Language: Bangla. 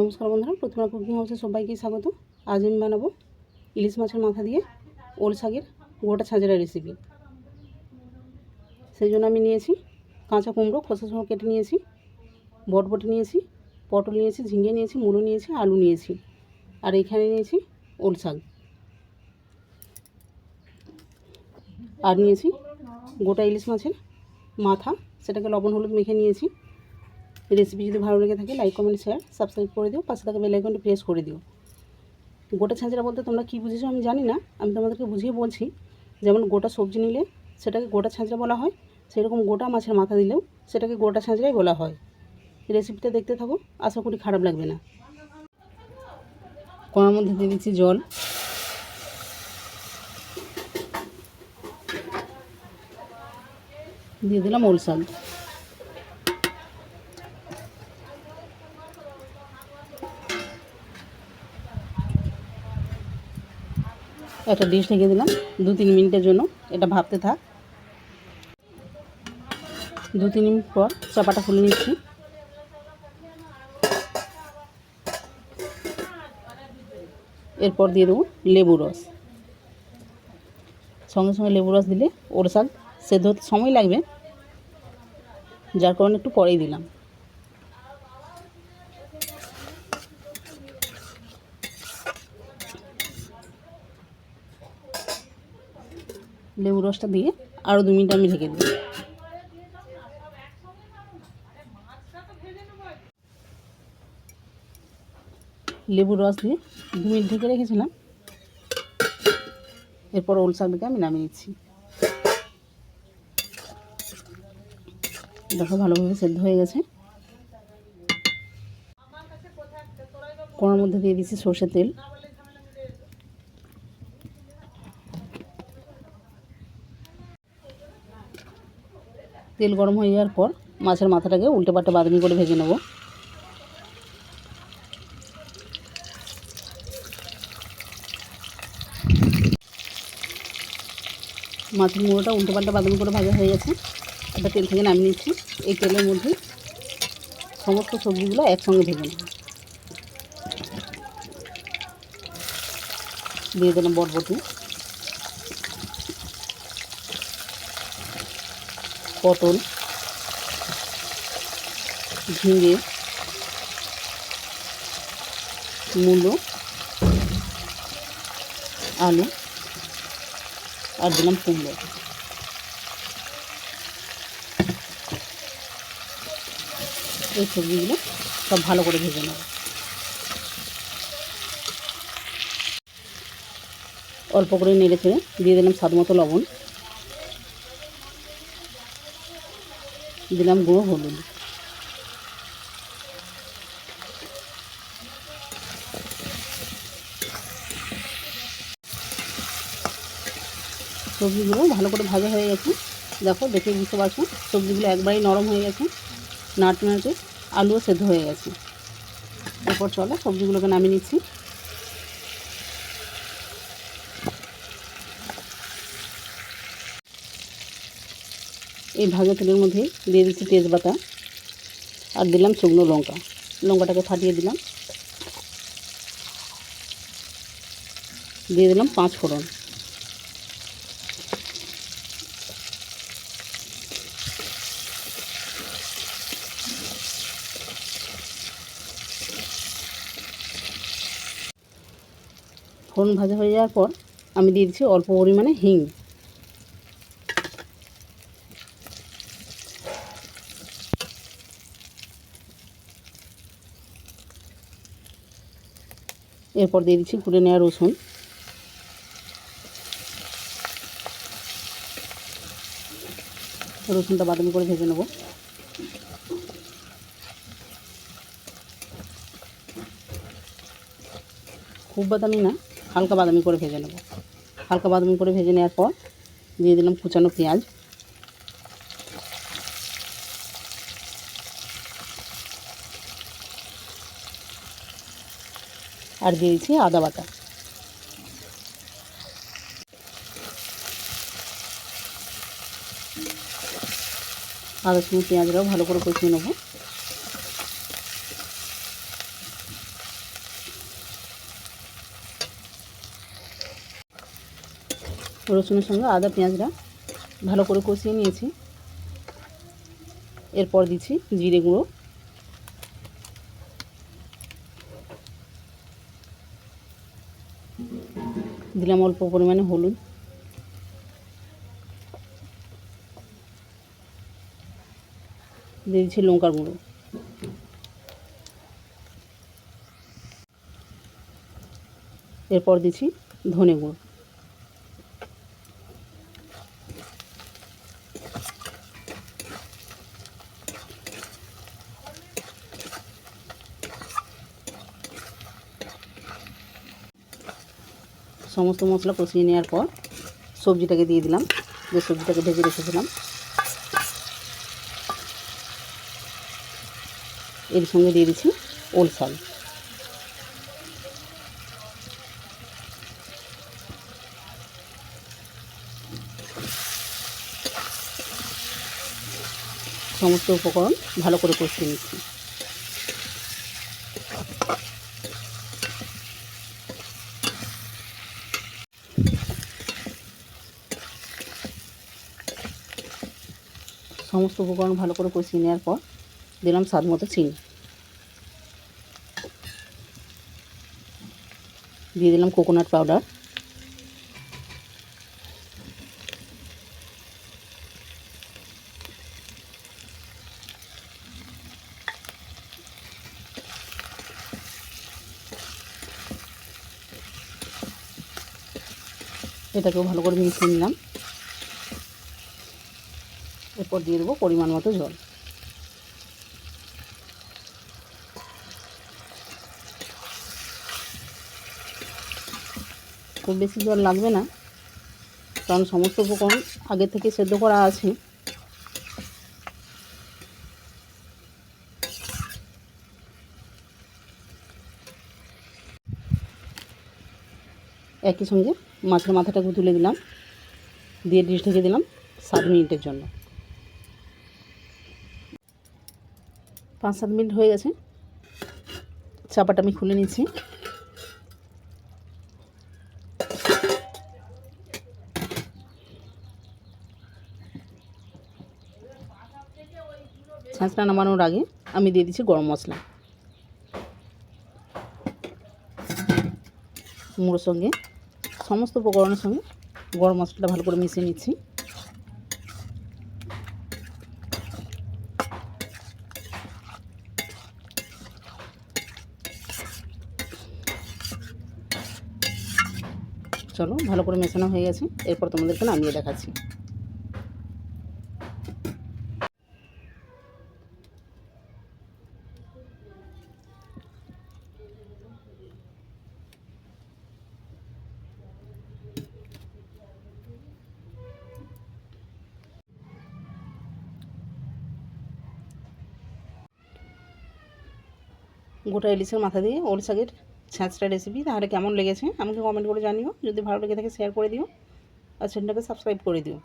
নমস্কার বন্ধুরা, প্রথমে কুকিং হাউসে সবাইকে স্বাগত। আজ আমি বানাবো ইলিশ মাছের মাথা দিয়ে ওল শাকের গোটা ছাঁচড়া রেসিপি সেই জন্য আমি নিয়েছি কাঁচা কুমড়ো, খোসা সহ কেটে নিয়েছি, বটবটি নিয়েছি, পটল নিয়েছি, ঝিঙে নিয়েছি, মুলো নিয়েছি, আলু নিয়েছি, আর এখানে নিয়েছি ওল শাক। আর নিয়েছি গোটা ইলিশ মাছের মাথা, সেটাকে লবণ হলুদ মেখে নিয়েছি। রেসিপি যদি ভালো লেগে থাকে লাইক কমেন্ট শেয়ার সাবস্ক্রাইব করে দিও। পাশে থাকা বেল আইকনটি প্রেস করে দিও। গোটা ছাঁচড়া বলতে তোমরা কী বুঝেছ আমি জানি না। আমি তোমাদেরকে বুঝিয়ে বলছি, যেমন গোটা সবজি নিলে সেটাকে গোটা ছাঁচড়া বলা হয়, সেরকম গোটা মাছের মাথা দিলেও সেটাকে গোটা ছাঁচড়াই বলা হয়। রেসিপিটা দেখতে থাকো, আশা করি খারাপ লাগবে না। কড়ার মধ্যে দিয়ে দিচ্ছি জল। দিয়ে দিলাম ওল একটা ডিশ ঢেকে দিলাম দু তিন মিনিটের জন্য, এটা ভাবতে থাক। দু তিন মিনিট পর চাপাটা খুলে নিচ্ছি। এরপর দিয়ে দেবো লেবু রস। সঙ্গে সঙ্গে লেবু রস দিলে ওর শাক সেদ্ধ হতে সময় লাগবে, যার কারণে একটু পরেই দিলাম। লেবু রসটা দিয়ে আরও দু মিনিট আমি ঢেকে দিই। লেবুর রস দিয়ে দু মিনিট ঢেকে রেখেছিলাম। এরপর ওল শাকটাকে আমি নামিয়ে নিচ্ছি। দেখো ভালোভাবে সেদ্ধ হয়ে গেছে। কড়ার মধ্যে দিয়ে দিচ্ছি সর্ষের তেল। তেল গরম হয়ে যাওয়ার পর মাছের মাথাটাকে উল্টে পাল্টে বাদামি করে ভেজে নেব। মাছের মুড়োটা উল্টে পাল্টে বাদামি করে ভাজা হয়ে গেছে। এটা তেল থেকে নামিয়ে নিচ্ছি। এই তেলের মধ্যে সমস্ত সবজিগুলো একসঙ্গে ভেজে নেব। দিয়ে দিলাম বরবটি। পটল, ঝিঙে, মূলো, আলু, আর দিলাম কুমড়ো। এই সবজিগুলো সব ভালো করে ভেজে নেব। অল্প করে নেড়ে ছেড়ে দিয়ে দিলাম স্বাদ মতো লবণ। দিলাম গুঁড়ো হলুদ। সবজিগুলো ভালো করে ভাজা হয়ে গেছে। দেখো, দেখে বুঝতে পারছ, সবজিগুলো একবারেই নরম হয়ে গেছে, নাড়তে নাড়তে আলুও সেদ্ধ হয়ে গেছে। এরপর চলো সবজিগুলোকে নামিয়ে নিচ্ছি। এই ভাজা তেলের মধ্যে দিয়ে দিচ্ছি তেজপাতা আর দিলাম শুকনো লঙ্কা। লঙ্কাটাকে ফাটিয়ে দিলাম। দিয়ে দিলাম পাঁচ ফোড়ন। ফোড়ন ভাজা হয়ে যাওয়ার পর আমি দিয়ে দিচ্ছি অল্প পরিমাণে হিং। এরপর দিয়ে দিচ্ছি কুড়ে নেওয়া রসুন। রসুনটা বাদামি করে ভেজে নেব। খুব বাদামি না, হালকা বাদামি করে ভেজে নেব। হালকা বাদামি করে ভেজে নেওয়ার পর দিয়ে দিলাম কুচানো পেঁয়াজ। আর দিয়েছি আদা বাটা। আদা চিনি পেঁয়াজটাও ভালো করে কষিয়ে নেব। রসুনের সঙ্গে আদা পেঁয়াজটা ভালো করে কষিয়ে নিয়েছি। এরপর দিচ্ছি জিরে গুঁড়ো। দিলাম অল্প পরিমাণে হলুদ। দিয়েছি লঙ্কার গুঁড়ো। এরপর দিচ্ছি ধনে গুঁড়ো। সমস্ত মশলা কষিয়ে নেওয়ার পর সবজিটাকে দিয়ে দিলাম, যে সবজিটাকে ভেজে রেখেছিলাম। এর সঙ্গে দিয়ে দিচ্ছি ওল শাক সমস্ত উপকরণ ভালো করে কষিয়ে নিচ্ছি। সমস্ত উপকরণ ভালো করে কষিয়ে নেওয়ার পর দিলাম স্বাদ মতো চিনি। দিয়ে দিলাম কোকোনাট পাউডার এটাকেও ভালো করে মিশিয়ে নিলাম। এরপর দিয়ে দেবো পরিমাণ মতো জল। খুব বেশি জল লাগবে না, কারণ সমস্ত উপকরণ আগে থেকে সেদ্ধ করা আছে। একই সঙ্গে মাছের মাথাটাকে তুলে দিলাম, দিয়ে ডিশ ঢেকে দিলাম সাত মিনিটের জন্য। পাঁচ সাত মিনিট হয়ে গেছে। চাপাটা আমি খুলে নিচ্ছি। ছাঁচটা নামানোর আগে আমি দিয়ে দিচ্ছি গরম মশলা। মুড়োর সঙ্গে সমস্ত উপকরণের সঙ্গে গরম মশলাটা ভালো করে মিশিয়ে নিচ্ছি। চলো, ভালো করে মেশানো হয়ে গেছে। এরপর তোমাদেরকে নামিয়ে দেখাচ্ছি। গোটা ইলিশের মাথা দিয়ে ওল শাকের ছ্যাঁচড়া রেসিপি তাহলে কেমন লেগেছে? আমাকে কমেন্ট করে জানিও। যদি ভালো লেগে থাকে শেয়ার করে দিও। আর চ্যানেলটাকে সাবস্ক্রাইব করে দিও।